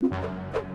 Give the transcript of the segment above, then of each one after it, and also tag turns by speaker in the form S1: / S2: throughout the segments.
S1: you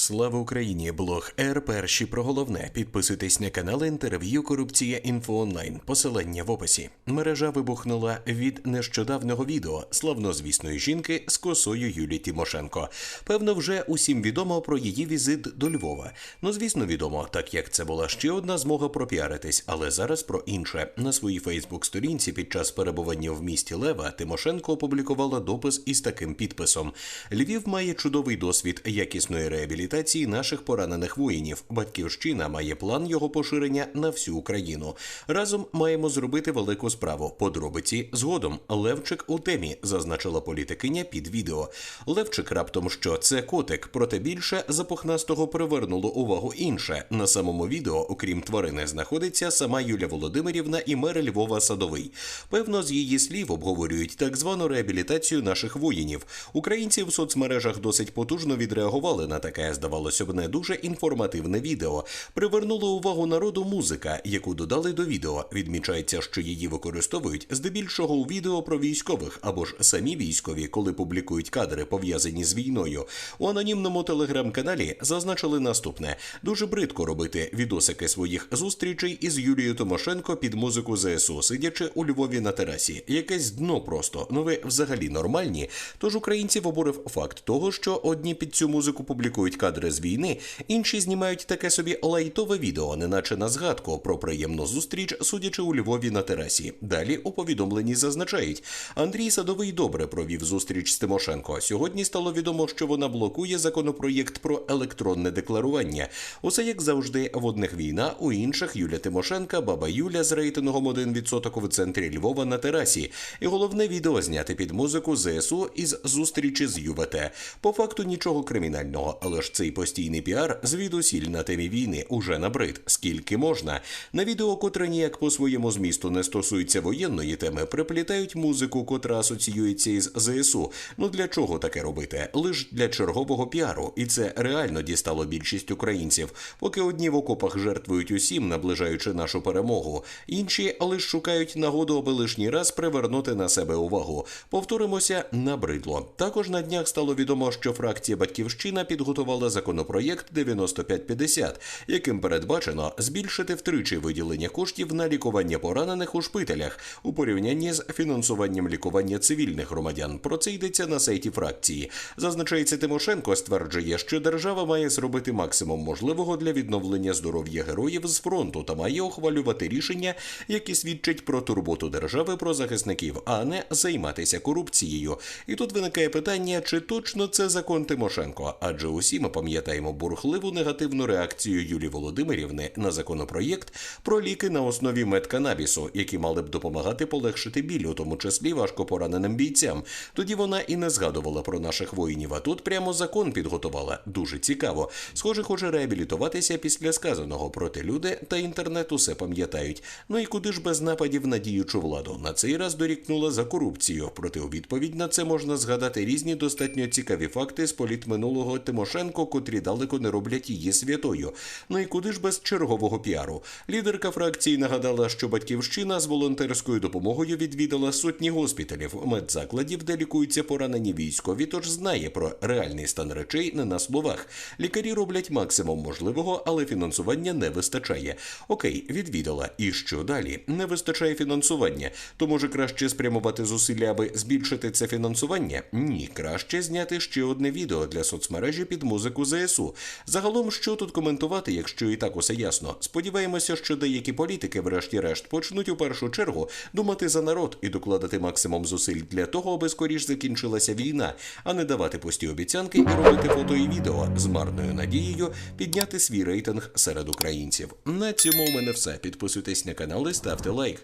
S1: Слава Україні! Блог Р. Перші про головне. Підписуйтесь на канал інтерв'ю Корупція Інфо Онлайн. Посилання в описі. Мережа вибухнула від нещодавнього відео славнозвісної жінки з косою Юлії Тимошенко. Певно, вже усім відомо про її візит до Львова. Ну, звісно, відомо, так як це була ще одна змога пропіаритись, але зараз про інше. На своїй Фейсбук-сторінці під час перебування в місті Лева Тимошенко опублікувала допис із таким підписом: Львів має чудовий досвід якісної реабілітації наших поранених воїнів. Батьківщина має план його поширення на всю Україну. Разом маємо зробити велику справу. Подробиці згодом. Левчик у темі зазначила політикиня під відео. Левчик раптом, що це котик, проте більше запухнастого привернуло увагу інше. На самому відео, окрім тварини, знаходиться сама Юля Володимирівна і мер Львова Садовий. Певно, з її слів обговорюють так звану реабілітацію наших воїнів. Українці в соцмережах досить потужно відреагували на таке, здавалося б, не дуже інформативне відео. Привернула увагу народу музика, яку додали до відео. Відмічається, що її використовують здебільшого у відео про військових або ж самі військові, коли публікують кадри пов'язані з війною. У анонімному телеграм-каналі зазначили наступне: дуже бридко робити відосики своїх зустрічей із Юлією Тимошенко під музику ЗСУ, сидячи у Львові на терасі. Якесь дно просто. Ну ви взагалі нормальні. Тож українців обурив факт того, що одні під цю музику публікують кадри з війни, інші знімають таке собі лайтове відео, неначе на згадку про приємну зустріч, судячи у Львові на терасі. Далі у повідомленні зазначають, Андрій Садовий добре провів зустріч з Тимошенко. Сьогодні стало відомо, що вона блокує законопроєкт про електронне декларування. Усе як завжди, в одних війна, у інших Юля Тимошенка, баба Юля з рейтингом 1% в центрі Львова на терасі. І головне відео зняти під музику ЗСУ із зустрічі з ЮВТ. По факту нічого кримінального, але ж цей постійний піар звідусіль на темі війни уже набрид. Скільки можна? На відео, котре ніяк по своєму змісту не стосується воєнної теми, приплітають музику, котра асоціюється із ЗСУ. Ну для чого таке робити? Лиш для чергового піару, і це реально дістало більшість українців. Поки одні в окопах жертвують усім, наближаючи нашу перемогу, інші лише шукають нагоду, аби лишній раз привернути на себе увагу. Повторимося, набридло. Також на днях стало відомо, що фракція Батьківщина підготувала законопроєкт 9550, яким передбачено збільшити втричі виділення коштів на лікування поранених у шпиталях у порівнянні з фінансуванням лікування цивільних громадян. Про це йдеться на сайті фракції. Зазначається, Тимошенко стверджує, що держава має зробити максимум можливого для відновлення здоров'я героїв з фронту та має ухвалювати рішення, які свідчать про турботу держави про захисників, а не займатися корупцією. І тут виникає питання, чи точно це закон Тимошенко? Адже усі ми пам'ятаємо бурхливу негативну реакцію Юлії Володимирівни на законопроєкт про ліки на основі медканабісу, які мали б допомагати полегшити біль, у тому числі важко пораненим бійцям. Тоді вона і не згадувала про наших воїнів. А тут прямо закон підготувала. Дуже цікаво. Схоже, хоче реабілітуватися після сказаного. Проте люди та інтернет усе пам'ятають. Ну і куди ж без нападів на діючу владу? На цей раз дорікнула за корупцію. Проте у відповідь на це можна згадати різні достатньо цікаві факти з політминулого Тимошенко, котрі далеко не роблять її святою. Ну і куди ж без чергового піару? Лідерка фракції нагадала, що батьківщина з волонтерською допомогою відвідала сотні госпіталів, медзакладів, де лікуються поранені військові, тож знає про реальний стан речей не на словах. Лікарі роблять максимум можливого, але фінансування не вистачає. Окей, відвідала. І що далі? Не вистачає фінансування. То може краще спрямувати зусилля, аби збільшити це фінансування? Ні, краще зняти ще одне відео для соцмережі під музику ЗСУ. Загалом, що тут коментувати, якщо і так усе ясно. Сподіваємося, що деякі політики, врешті-решт, почнуть у першу чергу думати за народ і докладати максимум зусиль для того, аби скоріш закінчилася війна, а не давати пусті обіцянки і робити фото і відео з марною надією підняти свій рейтинг серед українців. На цьому у мене все. Підписуйтесь на канал і ставте лайк.